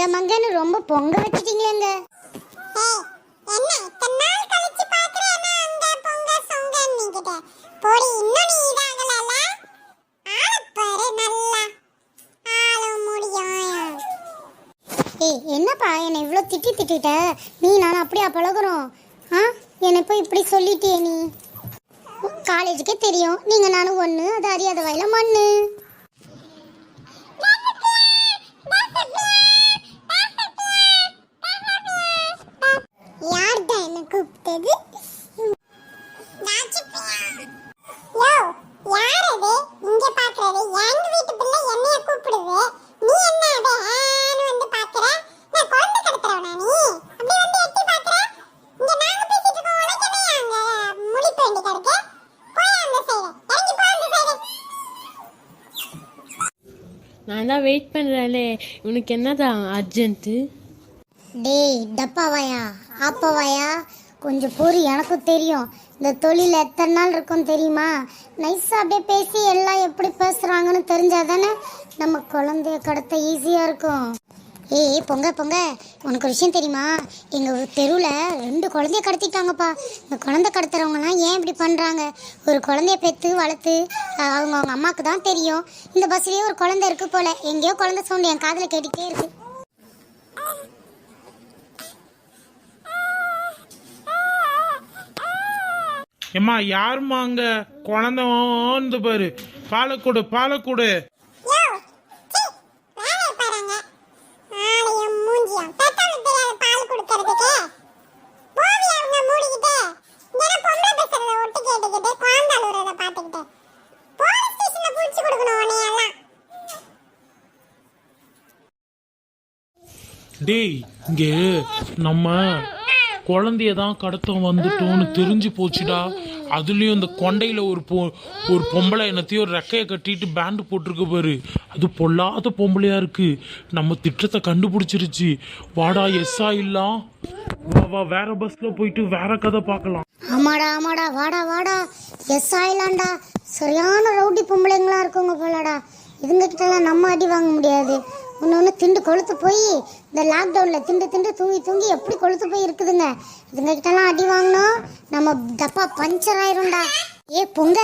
மங்க மங்கன்னு ரொம்ப பொங்க வச்சிட்டீங்களேங்க. ஏய், என்னப்பா என்னை இவ்வளோ திட்டி திட்டிட்ட? நீ நான் அப்படியா பழகுறோம்? ஆ என்னை போய் இப்படி சொல்லிட்டியே நீ? காலேஜுக்கே தெரியும். நீங்கள் நானும் ஒன்று அது அறியாத வயல மண்ணு யார்டா என்னை கூப்பிட்டது? யோ, யார் அது? இங்க பார்க்கறது? எங்க வீட்டு பிள்ளை என்னைய கூப்பிடுது. நீ என்ன அது, ஆன்னு வந்து பார்க்கற? நான் குழந்தை கடத்துறவனா நீ? அப்படி வந்து எட்டி பார்க்கற? இங்க நாங்க பேசிட்டு இருக்கோம், உனக்கு என்னையா அங்க முழிப்பு வேண்டி கிடக்கு? போயா அந்த side. இறங்கி போ அந்த கூப்பிட்டது. நான் தான் வெயிட் பண்ணுறேன்லே உனக்கு என்னதான் அர்ஜென்ட்டு டேய் டப்பாவாயா? ஆப்பாவாயா? கொஞ்சம் பொறு எனக்கும் தெரியும். இந்த தொழில் எத்தனை நாள் இருக்கும் தெரியுமா? நைஸாக அப்படியே பேசி எல்லாம் எப்படி பேசுகிறாங்கன்னு தெரிஞ்சால் தானே நம்ம குழந்தைய கடத்த ஈஸியாக இருக்கும். ஏய் பொங்க பொங்க. உனக்கு ஒரு விஷயம் தெரியுமா? எங்கள் தெருவில் ரெண்டு குழந்தைய கடத்திட்டாங்கப்பா. இந்த குழந்தை கடத்துறவங்கலாம் ஏன் இப்படி பண்ணுறாங்க ஒரு குழந்தைய பெற்று வளர்த்து அவங்க அவங்க அம்மாவுக்கு தான் தெரியும். இந்த பஸ்லேயே ஒரு குழந்தை இருக்குது போல். எங்கேயோ குழந்தை சவுண்டு என் காதில் கேட்டுக்கிட்டே இருக்குது ஏம்மா யாரும்மா அங்க குழந்தை வந்து பாரு பாலை கொடு பாலை கொடு யோ, சீ, வேலைய பாருங்க. ஆளையும் மூஞ்சியும். பெத்தவளுக்கு தெரியாத பால் குடுக்கறதுக்கு. போவியா அவங்க மூடிக்கிட்டு? இங்கன பொம்பளை பேசுறத ஒட்டு கேட்டுக்கிட்டு, குழந்தை அழுவுறத பார்த்துக்கிட்டு. போலீஸ் ஸ்டேஷன்ல புடிச்சு கொடுக்கணும் உன்னையெல்லாம். டேய் இங்கே நம்ம குழந்தைய தான் கடத்தம் வந்துட்டோன்னு தெரிஞ்சு போச்சுடா. அதுலயும் இந்த கொண்டையில ஒரு பொ ஒரு பொம்பளை என்னத்தையும் ஒரு ரெக்கையை கட்டிட்டு பேண்டு போட்டிருக்கு பாரு. அது பொல்லாத பொம்பளையா இருக்கு. நம்ம திட்டத்தை கண்டுபிடிச்சிருச்சு. வாடா எஸ்ஸா இல்லாம் வா வா வேற பஸ்ல போயிட்டு வேற கதை பார்க்கலாம். ஆமாடா ஆமாடா. வாடா வாடா. எஸ் ஆயிலாண்டா சரியான ரவுடி பொம்பளைங்களா இருக்குங்க போலடா. இதுங்க கிட்டலாம் நம்ம அடி வாங்க முடியாது. ஒன்று ஒன்று திண்டு கொளுத்து போய் இந்த லாக்டவுனில் திண்டு திண்டு தூங்கி தூங்கி எப்படி கொளுத்து போய் இருக்குதுங்க? இதுங்க கிட்டலாம் அடி வாங்கினோம் நம்ம டப்பா பஞ்சர் ஆயிரும்டா. ஏ பொங்க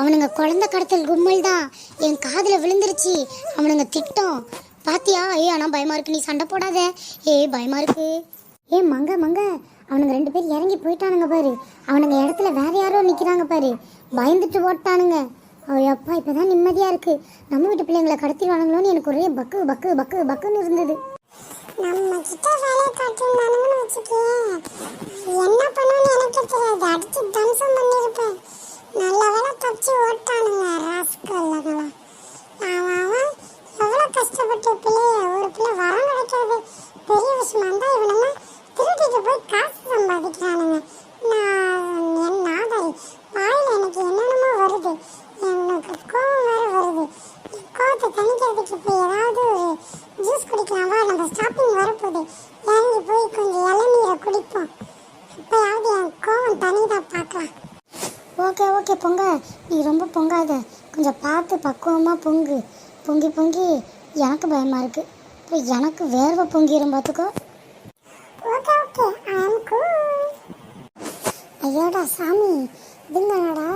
அவனுங்க குழந்த கடத்தல் கும்மல் தான் என் காதில் விழுந்துருச்சு. அவனுங்க திட்டம். பாத்தியா? ஏ ஆனால் பயமாக இருக்கு. நீ சண்டை போடாத. ஏ பயமாக இருக்கு. ஏ மங்க மங்க. அவனுங்க ரெண்டு பேர் இறங்கி போயிட்டானுங்க பாரு. அவனுங்க இடத்துல வேற யாரோ நிற்கிறாங்க பாரு. பயந்துட்டு ஓட்டானுங்க. அப்பா இப்பதான் நிம்மதியா இருக்கு நம்ம வீட்டு பிள்ளைங்களை கடத்திடுவானுங்களோன்னு எனக்கு ஒரே பக்கு பக்கு பக்கு பக்குன்னு இருந்தது நம்ம கிட்ட வேலை காட்டியிருந்தானுங்கன்னு வச்சுக்கேன். என்ன பண்ணுவேன்னு எனக்கு தெரியாது. அடிச்சு தம்சம் பண்ணியிருப்பேன். நல்ல வேலை தப்பிச்சு ஓட்டானுங்க, ராஸ்கல்லுங்களாம். அவன் அவன் எவ்வளவு கஷ்டப்பட்டு பிள்ளைய ஒரு பிள்ளை வரம் கிடைக்கிறது பெரிய விஷயமா இருந்தா இவனுங்க திருட்டிட்டு போய் காசு சம்பாதிக்கிறானுங்க நான் என் நாதாரி வாயில எனக்கு என்னென்னமோ வருது எனக்கு கோவம் வேற வருது. என் கோவத்தை தணிக்கிறதுக்கு இப்போ ஏதாவது ஒரு ஜூஸ் குடிக்கலாம். நம்ம ஸ்டாப்பிங் வரப்போகுது. இறங்கி போய் கொஞ்சம் இளநீரை குடிப்போம். இப்போயாவது என் கோவம் தனிதா பார்க்கலாம். ஓகே ஓகே பொங்க. நீ ரொம்ப பொங்காத. கொஞ்சம் பார்த்து பக்குவமா பொங்கு. பொங்கி பொங்கி. எனக்கு பயமா இருக்கு. அப்புறம் எனக்கு வேர்வை பொங்கிரும் பார்த்துக்கோ. Okay okay. ஐ ஐயோடா சாமி. இதுங்கடா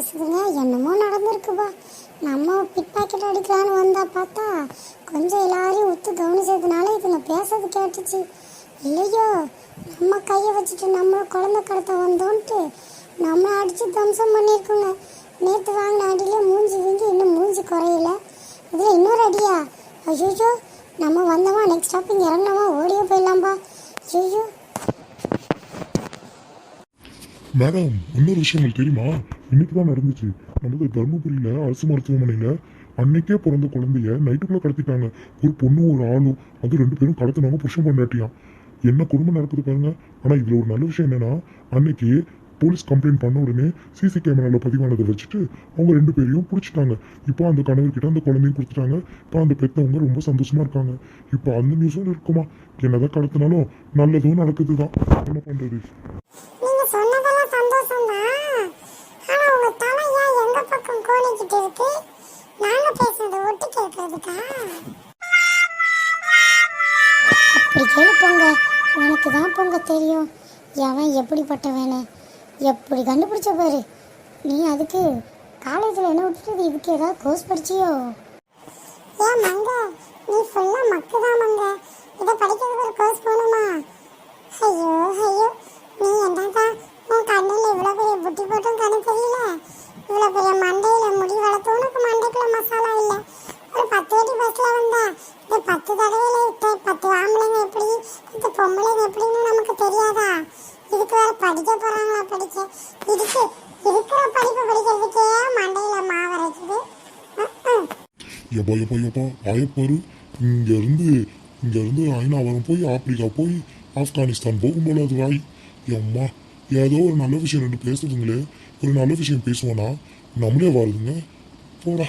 பேசுதுங்க. என்னமோ நடந்திருக்குப்பா. நம்ம பிட் பாக்கெட் அடிக்கலான்னு வந்தா பார்த்தா கொஞ்சம் எல்லாரையும் ஒத்து கவனிச்சதுனால இதுங்க பேசுறது கேட்டுச்சு. இல்லையோ நம்ம கையை வச்சுட்டு நம்ம குழந்தை கடத்த வந்தோன்ட்டு நம்மளை அடிச்சு தம்சம் பண்ணியிருக்கோங்க. நேற்று வாங்கின அடியிலே மூஞ்சி வீங்கி இன்னும் மூஞ்சி குறையல. இதில் இன்னொரு அடியா? ஐயோ நம்ம வந்தோமா நெக்ஸ்ட் ஸ்டாப்பிங் இறங்கினோமா ஓடியே போயிடலாம்பா. ஐயோ மேடம் இன்னொரு விஷயம் உங்களுக்கு தெரியுமா? இன்னைக்கு தான் நடந்துச்சு. நமது தர்மபுரியில அரசு மருத்துவமனையில அன்னைக்கே பிறந்த குழந்தைய நைட்டுக்குள்ளே கடத்திட்டாங்க. ஒரு பொண்ணு ஒரு ஆளும் அது ரெண்டு பேரும் கடத்தினாங்க புருஷன் பண்ணாட்டியான் என்ன குடும்பம் நடக்குது பாருங்க. ஆனா இதில் ஒரு நல்ல விஷயம் என்னன்னா அன்னைக்கு போலீஸ் கம்ப்ளைண்ட் பண்ண உடனே சிசி கேமராவில் பதிவானதை வச்சுட்டு அவங்க ரெண்டு பேரையும் பிடிச்சிட்டாங்க. இப்போ அந்த கணவர்கிட்ட அந்த குழந்தையும் கொடுத்துட்டாங்க இப்போ அந்த பெற்றவங்க ரொம்ப சந்தோஷமா இருக்காங்க. இப்போ அந்த நியூஸும் இருக்குமா? என்னதான் கடத்தினாலும் நல்லதும் நடக்குதுதான். என்ன பண்றது? பக்கம் கோணிக்கிட்டு இருக்கு நாங்க பேசுனது ஒட்டு கேட்கறதுக்கா? இப்படி கேளு பொங்க. உனக்கு தான் பொங்க தெரியும். எவன் எப்படிப்பட்டவனு. எப்படி கண்டுபிடிச்ச பாரு. நீ அதுக்கு காலேஜில் என்ன விட்டுட்டு இதுக்கு ஏதாவது கோர்ஸ் படிச்சியோ? ஏன் மங்க? நீ ஃபுல்லா மக்கு தான் மங்க. இதை படிக்கிறதுக்கு ஒரு கோர்ஸ் போகணுமா ஐயோ ஐயோ நீ என்னடா உன் கண்ணில் இவ்வளோ பெரிய புட்டி போட்டும் கண்ணு தெரியல இவ்வளோ பெரிய மண்டையில் முடி வளர்த்து உனக்கு மண்டைக்குள்ள மசாலா இல்லை ஒரு பத்து வாட்டி பஸ்ஸில் வந்தா இந்த பத்து தடவையில் இத்த பத்து ஆம்பளைங்க எப்படி பொம்பளைங்க எப்படின்னு நமக்கு தெரியாதா? இதுக்கு வேற படிக்க போகிறாங்களா படிக்க? இதுக்கு இருக்கிற படிப்பு படிக்கிறதுக்கே மண்டையில் மாவரைக்குது ம் எப்பா எப்பா எப்பா ஆயப்பாரு இங்க இருந்து இங்க இருந்து ஐநாவரம் போய் ஆப்பிரிக்கா போய் ஆப்கானிஸ்தான் போகும் போல அது வாய். எம்மா ஏதோ ஒரு நல்ல விஷயம் ரெண்டு பேசுதுங்களே. ஒரு நல்ல விஷயம் பேசுவானா நம்மளே வருதுங்க. போடா.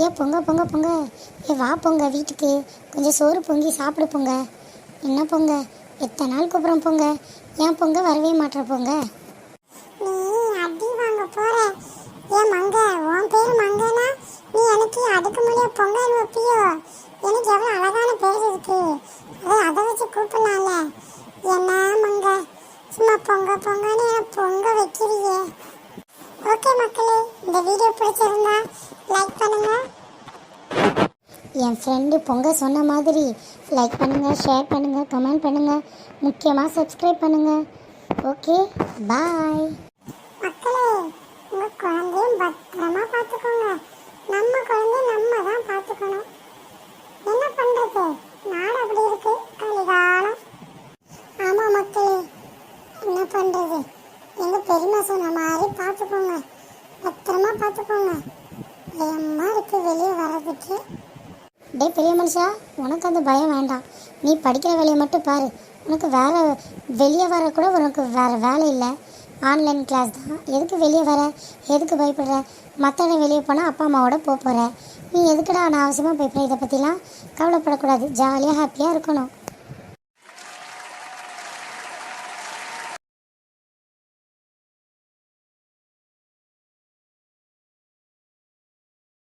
ஏ பொங்க பொங்க பொங்க. ஏ வா பொங்க வீட்டுக்கு. கொஞ்சம் சோறு பொங்கி சாப்பிடு பொங்க. என்ன பொங்க? எத்தனை நாள் கூப்பிட்றோம் பொங்க? ஏன் பொங்க வரவே மாட்டுற பொங்க? நீ அடி வாங்க போற. ஏன் மங்க உன் பேர் மங்கனா? நீ எனக்கு அடுக்கு மொழியா பொங்கல் வைப்பியோ எனக்கு எவ்வளவு அழகான பேர் இருக்கு. அதை அதை வச்சு கூப்பிடலாம்ல என்ன மங்க சும்மா பொங்க பொங்கன்னு எனக்கு பொங்க வைக்கிறியே ஓகே மக்களே இந்த வீடியோ பிடிச்சிருந்தா லைக் பண்ணுங்க என் ஃப்ரெண்டு பொங்க சொன்ன மாதிரி. லைக் பண்ணுங்கள் ஷேர் பண்ணுங்கள் கமெண்ட் பண்ணுங்கள் முக்கியமாக சப்ஸ்கிரைப் பண்ணுங்கள் ஓகே பாய் மக்களே உங்கள் குழந்தையும் பத்திரமா பார்த்துக்கோங்க. நம்ம குழந்தைய நம்ம தான் பார்த்துக்கணும் என்ன பண்றது நாடு அப்படி இருக்கு கலிகாலம் ஆமா மக்களே என்ன பண்றது எங்க பெரியம்மா சொன்ன மாதிரி பார்த்துக்கோங்க பத்திரமா பார்த்துக்கோங்க பயமா இருக்கு வெளியே வர்றதுக்கு டே பெரிய மனுஷா உனக்கு அந்த பயம் வேண்டாம். நீ படிக்கிற வேலையை மட்டும் பாரு. உனக்கு வேலை வெளியே வர கூட உனக்கு வேற வேலை இல்லை. ஆன்லைன் கிளாஸ் தான். எதுக்கு வெளியே வர? எதுக்கு பயப்படுற? மற்ற இடம் வெளியே போனால் அப்பா அம்மாவோட போக போகிற நீ எதுக்குடா அவசியமாக பயப்படுற இதை பற்றிலாம் கவலைப்படக்கூடாது. ஜாலியாக ஹாப்பியாக இருக்கணும்.